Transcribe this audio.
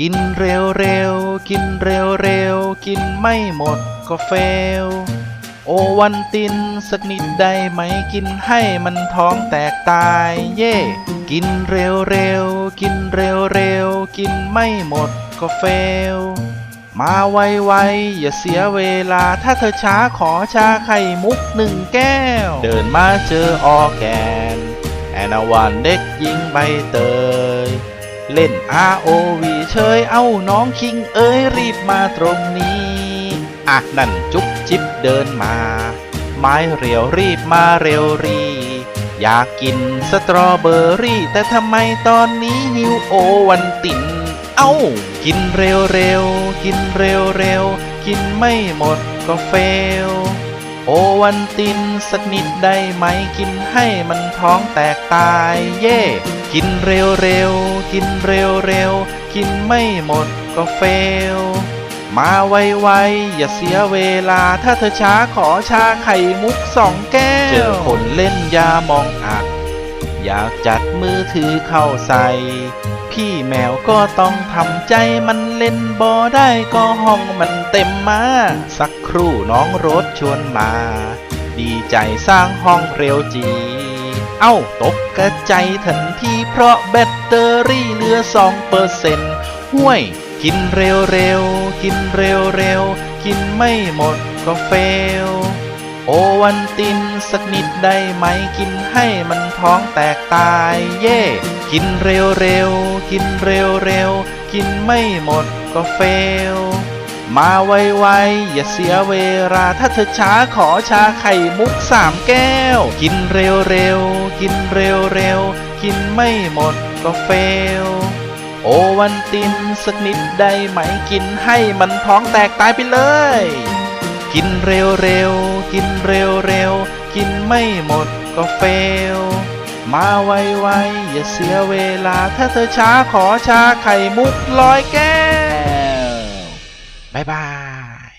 กินเร็วเร็วกินเร็วเร็วกินไม่หมดก็เฟล โอวันตินสักนิดได้ไหมกินให้มันท้องแตกตาย เย่ กินเร็วเร็วกินเร็วเร็วกินไม่หมดก็เฟล มาไวๆอย่าเสียเวลาถ้าเธอช้าขอชาไข่มุกหนึ่งแก้ว เดินมาเจอออแกน แอนาวานเด็กหญิงใบเตย เล่น ROV เชยเอ้าน้องคิงเอ้ยรีบมาตรงนี้ อะนั่นจุ๊บจิ๊บเดินมา ไม้เรียวรีบมาเร็วรี อยากกินสตรอเบอรี่ แต่ทำไมตอนนี้หิวโอวันตินเอ้า กินเร็วเร็วกินเร็วเร็วกินไม่หมดก็เฟล โอวันตินสักนิดได้ไหมกินให้มันท้องแตกตาย เย่ กินเร็วเร็วกินเร็วเร็วกินไม่หมดก็เฟล มาไวๆอย่าเสียเวลาถ้าเธอช้าขอชาไข่มุกสองแก้ว เจอคนเล่นยามองอัก อยากจัดมือถือเข้าใส่ พี่แมวก็ต้องทำใจมันเล่นบอได้ก็ห้องมันเต็มมา สักครู่น้องรถชวนมา ดีใจสร้างห้องเร็วจี เอ้าตกกระใจทันทีเพราะแบตเตอรี่เหลือสองเปอร์เซ็นต์ห้วย กินเร็วเร็วกินเร็วเร็วกินไม่หมดก็เฟล โอวันตินสักนิดได้ไหมกินให้มันท้องแตกตาย เย่ กินเร็วเร็วกินเร็วเร็วกินไม่หมดก็เฟล มาไวๆอย่าเสียเวลาถ้าเธอช้าขอชาไข่มุกสามแก้ว กินเร็วเร็วกินเร็วเร็วกินไม่หมดก็เฟลโอวันตินสักนิดได้ไหมกินให้มันท้องแตกตายไปเลย กินเร็วเร็วๆกินเร็วเร็วๆกินไม่หมดก็เฟล มาไวๆอย่าเสียเวลาถ้าเธอช้าขอชาไข่มุกลอยแก้ว บ๊ายบาย